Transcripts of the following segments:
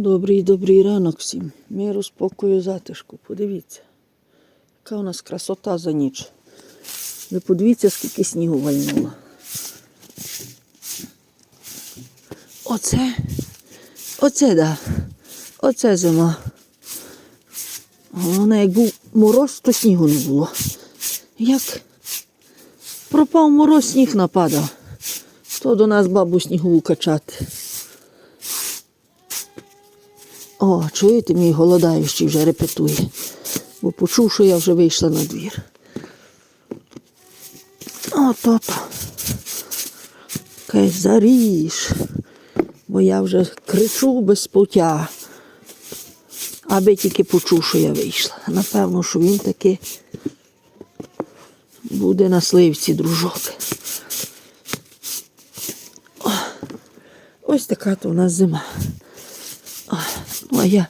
Добрий добрий ранок всім. Миру, спокою, затишку. Подивіться, яка у нас красота за ніч. Ви подивіться, скільки снігу вальнуло. Оце, оце, да. Оце зима. Головне, як був мороз, то снігу не було. Як пропав мороз, сніг нападав. То до нас бабу снігову качати. О, чуєте, мій голодаючий вже репетує, бо почув, що я вже вийшла на двір. Ото-то. Кай заріж, бо я вже кричу без пуття, аби тільки почув, що я вийшла. Напевно, що він таки буде на сливці, дружок. Ось така то у нас зима. Ну, а я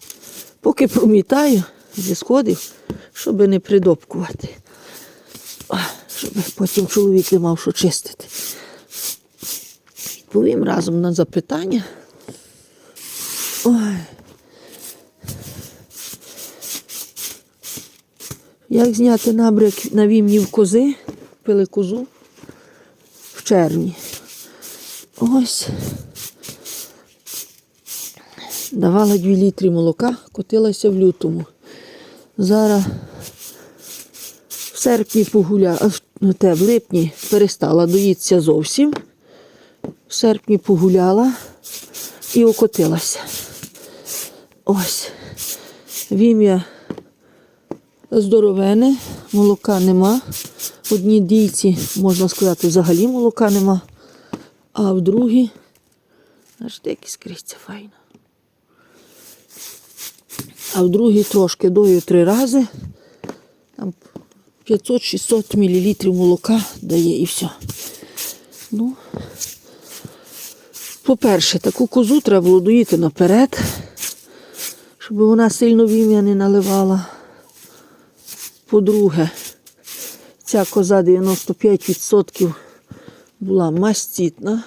поки промітаю зі сходів, щоб не придопкувати. Щоб потім чоловік не мав що чистити. Відповім разом на запитання. Ой. Як зняти набряк на вімні в кози, пили козу в червні. Ось. Давала 2 літри молока, котилася в лютому. Зараз в серпні погуляла, ну, те, в липні перестала доїтися зовсім. В серпні погуляла і окотилася. Ось. Вім'я здоровене, молока нема. В одній дійці, можна сказати, взагалі молока нема. А в другій, аж деякі скриться файно. А в другій трошки дою три рази. Там 500-600 мл молока дає і все. Ну, по-перше, таку козу треба було доїти наперед, щоб вона сильно вім'я не наливала. По-друге, ця коза 95% була мастітна.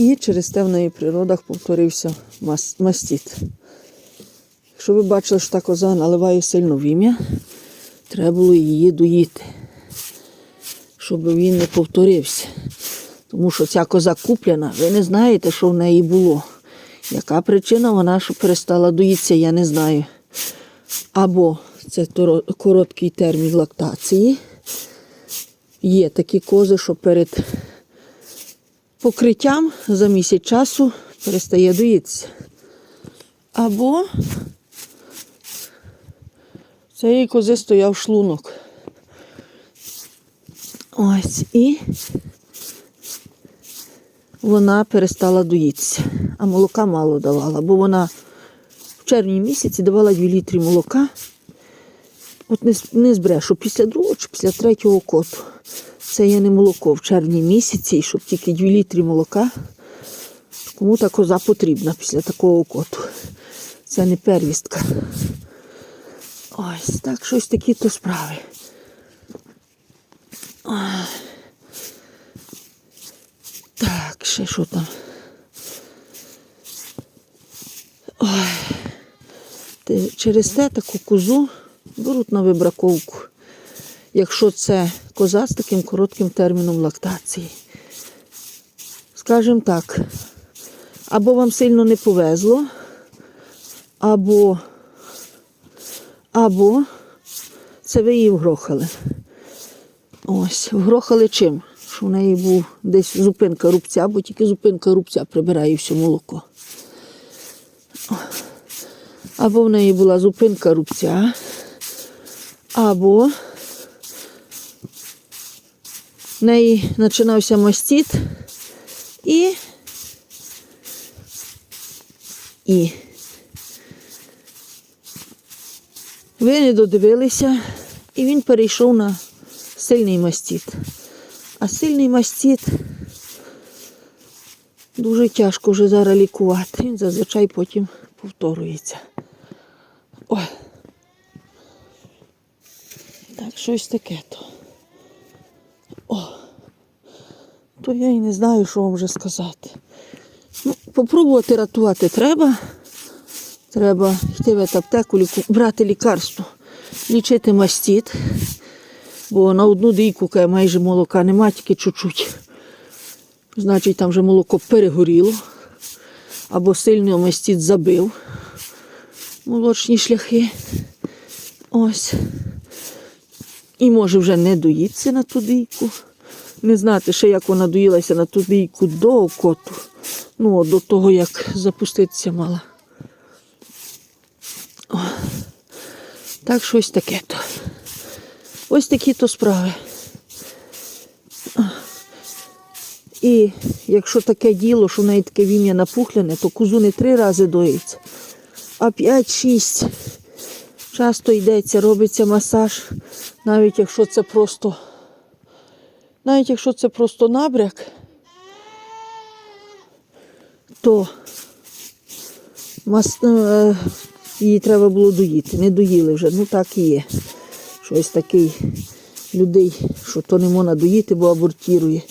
І через те в неї при родах повторився мас- мастіт. Якщо ви бачили, що та коза наливає сильно вім'я, треба було її доїти, щоб він не повторився. Тому що ця коза куплена, ви не знаєте, що в неї було. Яка причина вона, що перестала доїтися, я не знаю. Або це короткий термін лактації. Є такі кози, що перед покриттям за місяць часу перестає доїтися. Або цієї кози стояв шлунок. Ось і вона перестала доїтися, а молока мало давала, бо вона в червні місяці давала 2 літри молока. От не збрешу, після другого чи після третього коту. Це є не молоко в червні місяці, і щоб тільки 2 літри молока. Кому та коза потрібна після такого коту. Це не первістка. Ось так, щось такі то справи. Так, ще що там? Ой. Через те таку козу беруть на вибраковку якщо це коза з таким коротким терміном лактації. Скажімо так, або вам сильно не повезло, або, або це ви її вгрохали. Ось, вгрохали чим? Що в неї був десь зупинка рубця, бо тільки зупинка рубця прибирає все молоко. Або в неї була зупинка рубця, або в неї починався мастіт і, і ви не додивилися, і він перейшов на сильний мастіт. А сильний мастіт дуже тяжко вже зараз лікувати. Він зазвичай потім повторюється. Ой. Так, щось таке то. О. то я і не знаю, що вам вже сказати. Ну, попробувати рятувати треба. Треба йти в аптеку, ліку... брати лікарство, лічити мастіт, бо на одну дійку майже молока нема, тільки чуть-чуть. Значить, там вже молоко перегоріло, або сильно мастіт забив молочні шляхи. Ось. І може вже не доїться на ту дійку. Не знати ще, як вона доїлася на ту дійку до окоту. Ну, до того, як запуститися мала. О. Так щось таке то. Ось такі то справи. І якщо таке діло, що в неї таке вім'я напухляне, то кузу не три рази доїться, а 5-6. Часто йдеться, робиться масаж, навіть якщо це просто, навіть якщо це просто набряк, то мас, е, її треба було доїти. Не доїли вже, ну так і є. Щось такий людей, що то не можна доїти, бо абортірує.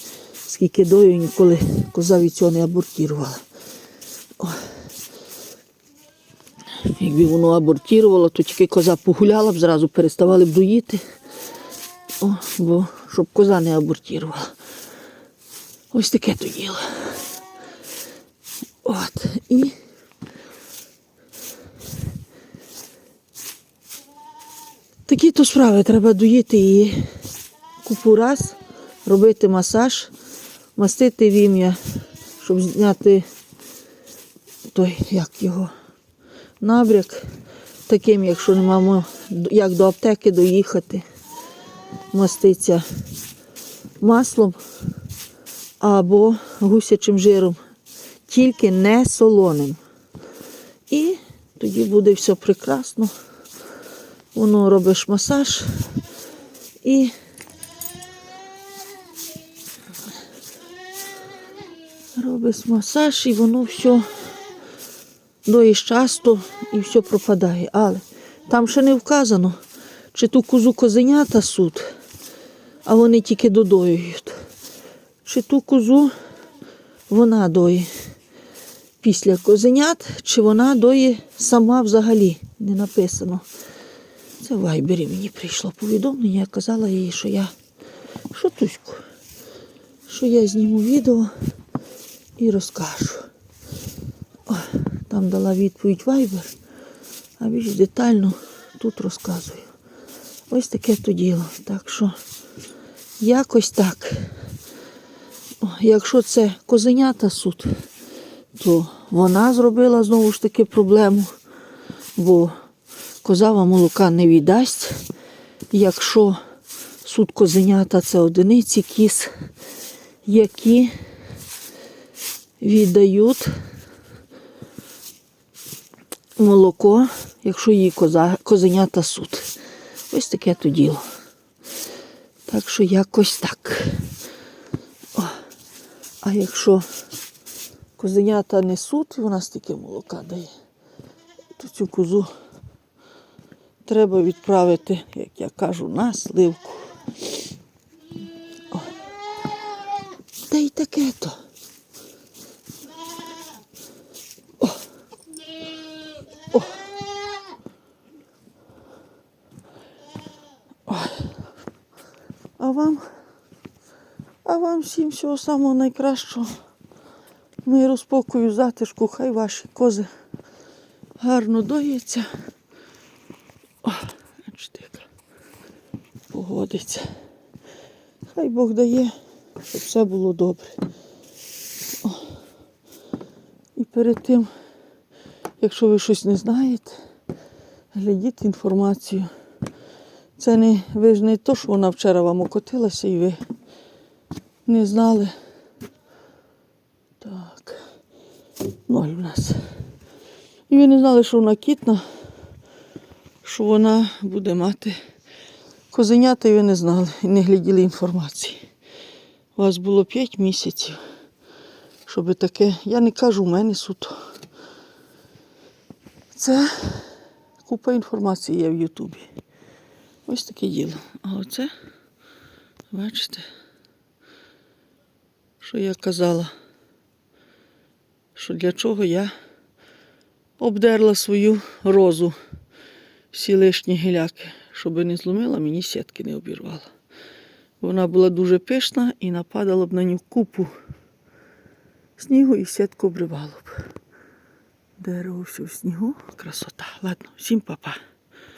Скільки дою, ніколи коза від цього не абортірувала. Якби воно абортірувало, то тільки коза погуляла б, зразу переставали б доїти. О, бо щоб коза не абортірувала. Ось таке то діло. От. І такі то справи. Треба доїти її купу раз, робити масаж, мастити вім'я, щоб зняти той, як його набряк таким, якщо не маємо як до аптеки доїхати, маститься маслом або гусячим жиром, тільки не солоним. І тоді буде все прекрасно. Воно робиш масаж і робиш масаж і воно все доїш часто і все пропадає. Але там ще не вказано, чи ту козу козенята суд, а вони тільки додоюють. Чи ту козу вона доє після козенят, чи вона доє сама взагалі. Не написано. Це в Вайбері мені прийшло повідомлення, я казала їй, що я що Туську, що я зніму відео і розкажу. О, там дала відповідь Viber, а більш детально тут розказую. Ось таке то діло. Так що якось так. Якщо це козенята суд, то вона зробила знову ж таки проблему, бо козава молока не віддасть. Якщо суд козенята це одиниці кіз, які віддають молоко, якщо її коза, козенята суд. Ось таке то діло. Так що якось так. О. А якщо козенята несуть, вона стільки молока дає, то цю козу треба відправити, як я кажу, на сливку. О. Та й таке то. Вам, а вам всім всього самого найкращого. Миру, спокою, затишку, хай ваші кози гарно доїться. О, яка погодиться. Хай Бог дає, щоб все було добре. О. І перед тим, якщо ви щось не знаєте, глядіть інформацію. Це не ви ж не то, що вона вчора вам окотилася і ви не знали. Так. Ноль у нас. І ви не знали, що вона кітна, що вона буде мати козенята, і ви не знали, і не гляділи інформації. У вас було 5 місяців, щоб таке. Я не кажу, у мене суто. Це купа інформації є в Ютубі. Ось таке діло. А оце, бачите, що я казала, що для чого я обдерла свою розу, всі лишні гіляки, щоб не зломила, мені сітки не обірвала. Вона була дуже пишна і нападала б на нього купу снігу і сітку обривало б. Дерево все в снігу, красота. Ладно, всім па-па.